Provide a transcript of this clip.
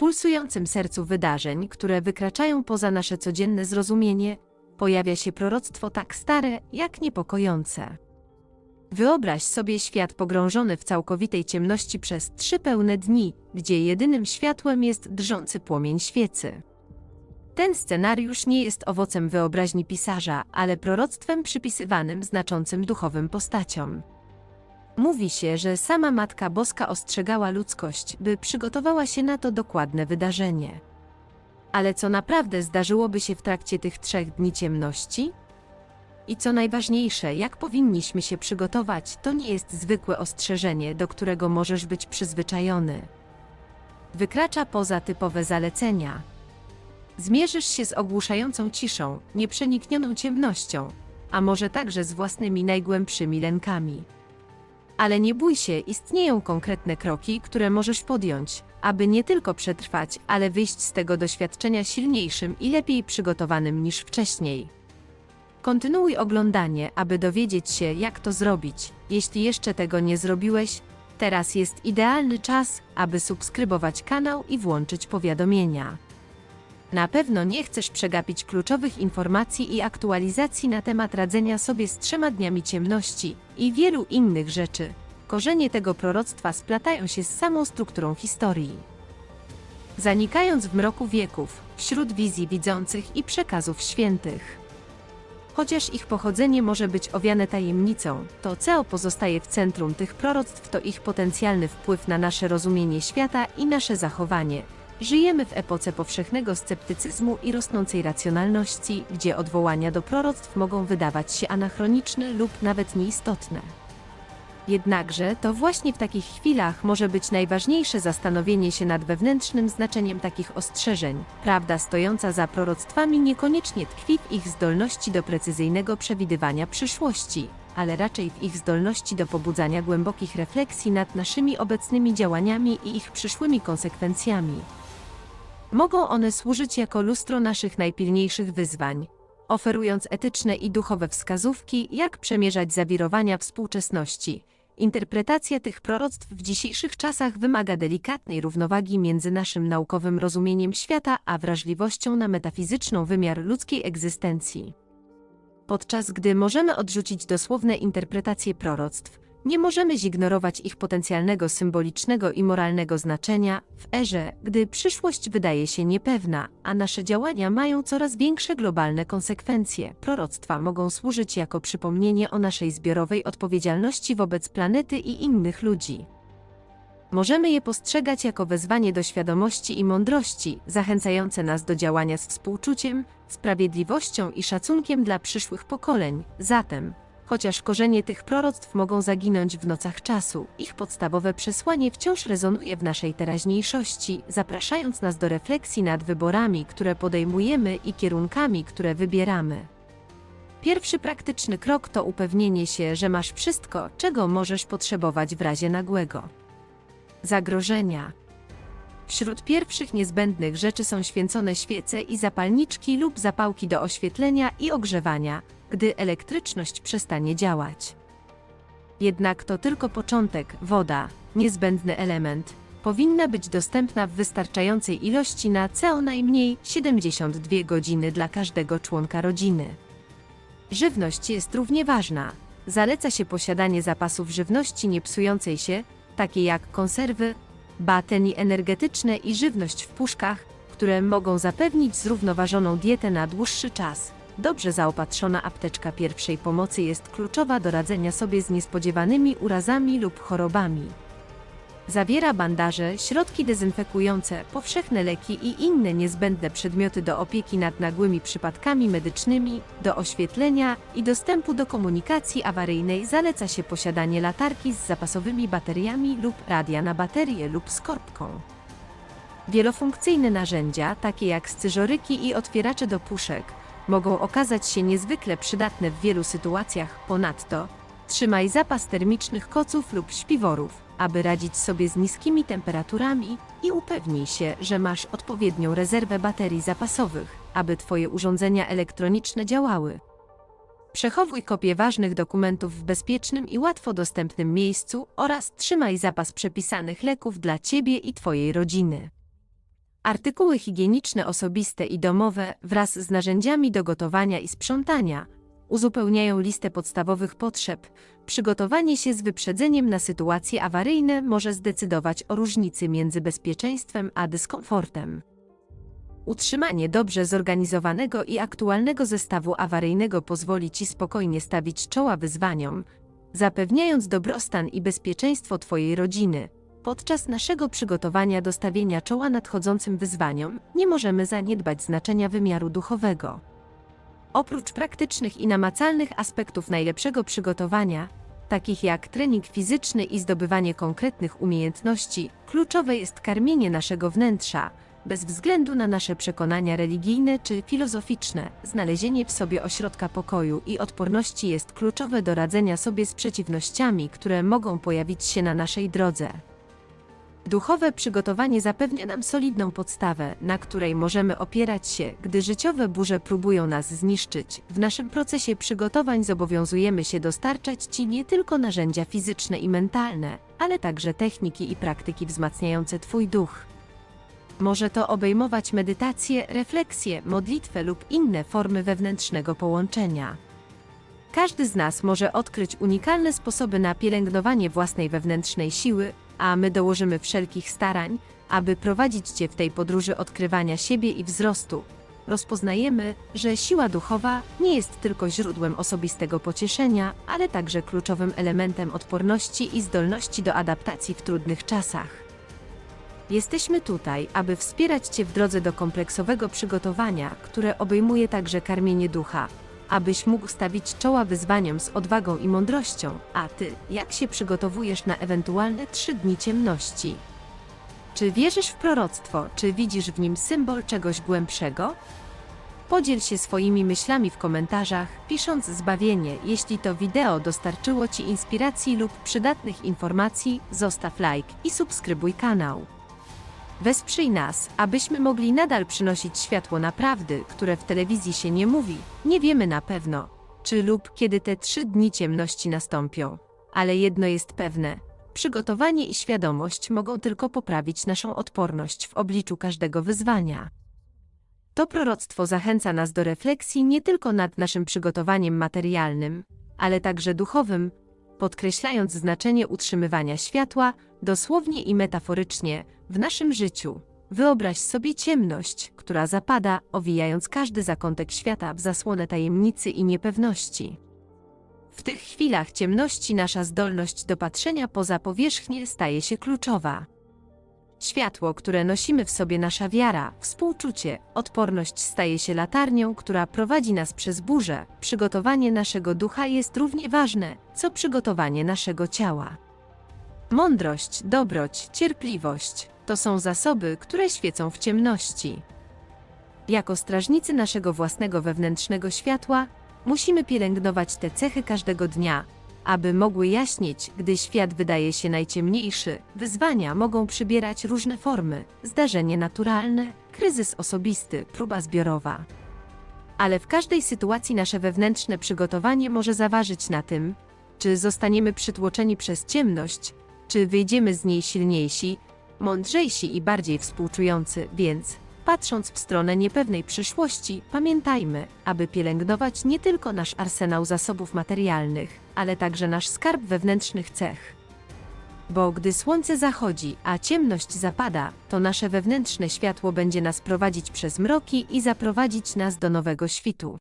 pulsującym sercu wydarzeń, które wykraczają poza nasze codzienne zrozumienie, pojawia się proroctwo tak stare, jak niepokojące. Wyobraź sobie świat pogrążony w całkowitej ciemności przez trzy pełne dni, gdzie jedynym światłem jest drżący płomień świecy. Ten scenariusz nie jest owocem wyobraźni pisarza, ale proroctwem przypisywanym znaczącym duchowym postaciom. Mówi się, że sama Matka Boska ostrzegała ludzkość, by przygotowała się na to dokładne wydarzenie. Ale co naprawdę zdarzyłoby się w trakcie tych trzech dni ciemności? I co najważniejsze, jak powinniśmy się przygotować, to nie jest zwykłe ostrzeżenie, do którego możesz być przyzwyczajony. Wykracza poza typowe zalecenia. Zmierzysz się z ogłuszającą ciszą, nieprzeniknioną ciemnością, a może także z własnymi najgłębszymi lękami. Ale nie bój się, istnieją konkretne kroki, które możesz podjąć, aby nie tylko przetrwać, ale wyjść z tego doświadczenia silniejszym i lepiej przygotowanym niż wcześniej. Kontynuuj oglądanie, aby dowiedzieć się, jak to zrobić. Jeśli jeszcze tego nie zrobiłeś, teraz jest idealny czas, aby subskrybować kanał i włączyć powiadomienia. Na pewno nie chcesz przegapić kluczowych informacji i aktualizacji na temat radzenia sobie z trzema dniami ciemności i wielu innych rzeczy. Korzenie tego proroctwa splatają się z samą strukturą historii. Zanikając w mroku wieków, wśród wizji widzących i przekazów świętych. Chociaż ich pochodzenie może być owiane tajemnicą, to co pozostaje w centrum tych proroctw to ich potencjalny wpływ na nasze rozumienie świata i nasze zachowanie. Żyjemy w epoce powszechnego sceptycyzmu i rosnącej racjonalności, gdzie odwołania do proroctw mogą wydawać się anachroniczne lub nawet nieistotne. Jednakże to właśnie w takich chwilach może być najważniejsze zastanowienie się nad wewnętrznym znaczeniem takich ostrzeżeń. Prawda stojąca za proroctwami niekoniecznie tkwi w ich zdolności do precyzyjnego przewidywania przyszłości, ale raczej w ich zdolności do pobudzania głębokich refleksji nad naszymi obecnymi działaniami i ich przyszłymi konsekwencjami. Mogą one służyć jako lustro naszych najpilniejszych wyzwań, oferując etyczne i duchowe wskazówki, jak przemierzać zawirowania współczesności. Interpretacja tych proroctw w dzisiejszych czasach wymaga delikatnej równowagi między naszym naukowym rozumieniem świata a wrażliwością na metafizyczną wymiar ludzkiej egzystencji. Podczas gdy możemy odrzucić dosłowne interpretacje proroctw, nie możemy zignorować ich potencjalnego symbolicznego i moralnego znaczenia w erze, gdy przyszłość wydaje się niepewna, a nasze działania mają coraz większe globalne konsekwencje. Proroctwa mogą służyć jako przypomnienie o naszej zbiorowej odpowiedzialności wobec planety i innych ludzi. Możemy je postrzegać jako wezwanie do świadomości i mądrości, zachęcające nas do działania z współczuciem, sprawiedliwością i szacunkiem dla przyszłych pokoleń. Zatem, Chociaż korzenie tych proroctw mogą zaginąć w nocach czasu, ich podstawowe przesłanie wciąż rezonuje w naszej teraźniejszości, zapraszając nas do refleksji nad wyborami, które podejmujemy i kierunkami, które wybieramy. Pierwszy praktyczny krok to upewnienie się, że masz wszystko, czego możesz potrzebować w razie nagłego zagrożenia. Wśród pierwszych niezbędnych rzeczy są święcone świece i zapalniczki lub zapałki do oświetlenia i ogrzewania, gdy elektryczność przestanie działać. Jednak to tylko początek, woda, niezbędny element, powinna być dostępna w wystarczającej ilości na co najmniej 72 godziny dla każdego członka rodziny. Żywność jest równie ważna. Zaleca się posiadanie zapasów żywności niepsującej się, takie jak konserwy, bateni energetyczne i żywność w puszkach, które mogą zapewnić zrównoważoną dietę na dłuższy czas. Dobrze zaopatrzona apteczka pierwszej pomocy jest kluczowa do radzenia sobie z niespodziewanymi urazami lub chorobami. Zawiera bandaże, środki dezynfekujące, powszechne leki i inne niezbędne przedmioty do opieki nad nagłymi przypadkami medycznymi, do oświetlenia i dostępu do komunikacji awaryjnej zaleca się posiadanie latarki z zapasowymi bateriami lub radia na baterię lub z korbką. Wielofunkcyjne narzędzia, takie jak scyzoryki i otwieracze do puszek, mogą okazać się niezwykle przydatne w wielu sytuacjach. Ponadto, trzymaj zapas termicznych koców lub śpiworów, aby radzić sobie z niskimi temperaturami i upewnij się, że masz odpowiednią rezerwę baterii zapasowych, aby Twoje urządzenia elektroniczne działały. Przechowuj kopie ważnych dokumentów w bezpiecznym i łatwo dostępnym miejscu oraz trzymaj zapas przepisanych leków dla Ciebie i Twojej rodziny. Artykuły higieniczne osobiste i domowe wraz z narzędziami do gotowania i sprzątania uzupełniają listę podstawowych potrzeb. Przygotowanie się z wyprzedzeniem na sytuacje awaryjne może zdecydować o różnicy między bezpieczeństwem a dyskomfortem. Utrzymanie dobrze zorganizowanego i aktualnego zestawu awaryjnego pozwoli Ci spokojnie stawić czoła wyzwaniom, zapewniając dobrostan i bezpieczeństwo Twojej rodziny. Podczas naszego przygotowania do stawienia czoła nadchodzącym wyzwaniom nie możemy zaniedbać znaczenia wymiaru duchowego. Oprócz praktycznych i namacalnych aspektów najlepszego przygotowania, takich jak trening fizyczny i zdobywanie konkretnych umiejętności, kluczowe jest karmienie naszego wnętrza, bez względu na nasze przekonania religijne czy filozoficzne. Znalezienie w sobie ośrodka pokoju i odporności jest kluczowe do radzenia sobie z przeciwnościami, które mogą pojawić się na naszej drodze. Duchowe przygotowanie zapewnia nam solidną podstawę, na której możemy opierać się, gdy życiowe burze próbują nas zniszczyć. W naszym procesie przygotowań zobowiązujemy się dostarczać Ci nie tylko narzędzia fizyczne i mentalne, ale także techniki i praktyki wzmacniające Twój duch. Może to obejmować medytację, refleksję, modlitwę lub inne formy wewnętrznego połączenia. Każdy z nas może odkryć unikalne sposoby na pielęgnowanie własnej wewnętrznej siły, a my dołożymy wszelkich starań, aby prowadzić Cię w tej podróży odkrywania siebie i wzrostu. Rozpoznajemy, że siła duchowa nie jest tylko źródłem osobistego pocieszenia, ale także kluczowym elementem odporności i zdolności do adaptacji w trudnych czasach. Jesteśmy tutaj, aby wspierać Cię w drodze do kompleksowego przygotowania, które obejmuje także karmienie ducha, abyś mógł stawić czoła wyzwaniom z odwagą i mądrością, a Ty, jak się przygotowujesz na ewentualne trzy dni ciemności? Czy wierzysz w proroctwo, czy widzisz w nim symbol czegoś głębszego? Podziel się swoimi myślami w komentarzach, pisząc zbawienie. Jeśli to wideo dostarczyło Ci inspiracji lub przydatnych informacji, zostaw like i subskrybuj kanał. Wesprzyj nas, abyśmy mogli nadal przynosić światło na prawdy, które w telewizji się nie mówi. Nie wiemy na pewno, czy lub kiedy te trzy dni ciemności nastąpią. Ale jedno jest pewne. Przygotowanie i świadomość mogą tylko poprawić naszą odporność w obliczu każdego wyzwania. To proroctwo zachęca nas do refleksji nie tylko nad naszym przygotowaniem materialnym, ale także duchowym, podkreślając znaczenie utrzymywania światła, dosłownie i metaforycznie, w naszym życiu. Wyobraź sobie ciemność, która zapada, owijając każdy zakątek świata w zasłonę tajemnicy i niepewności. W tych chwilach ciemności nasza zdolność do patrzenia poza powierzchnię staje się kluczowa. Światło, które nosimy w sobie nasza wiara, współczucie, odporność staje się latarnią, która prowadzi nas przez burzę. Przygotowanie naszego ducha jest równie ważne, co przygotowanie naszego ciała. Mądrość, dobroć, cierpliwość to są zasoby, które świecą w ciemności. Jako strażnicy naszego własnego wewnętrznego światła, musimy pielęgnować te cechy każdego dnia, aby mogły jaśnieć, gdy świat wydaje się najciemniejszy. Wyzwania mogą przybierać różne formy: zdarzenie naturalne, kryzys osobisty, próba zbiorowa. Ale w każdej sytuacji nasze wewnętrzne przygotowanie może zaważyć na tym, czy zostaniemy przytłoczeni przez ciemność, czy wyjdziemy z niej silniejsi, mądrzejsi i bardziej współczujący, więc patrząc w stronę niepewnej przyszłości, pamiętajmy, aby pielęgnować nie tylko nasz arsenał zasobów materialnych, ale także nasz skarb wewnętrznych cech. Bo gdy słońce zachodzi, a ciemność zapada, to nasze wewnętrzne światło będzie nas prowadzić przez mroki i zaprowadzić nas do nowego świtu.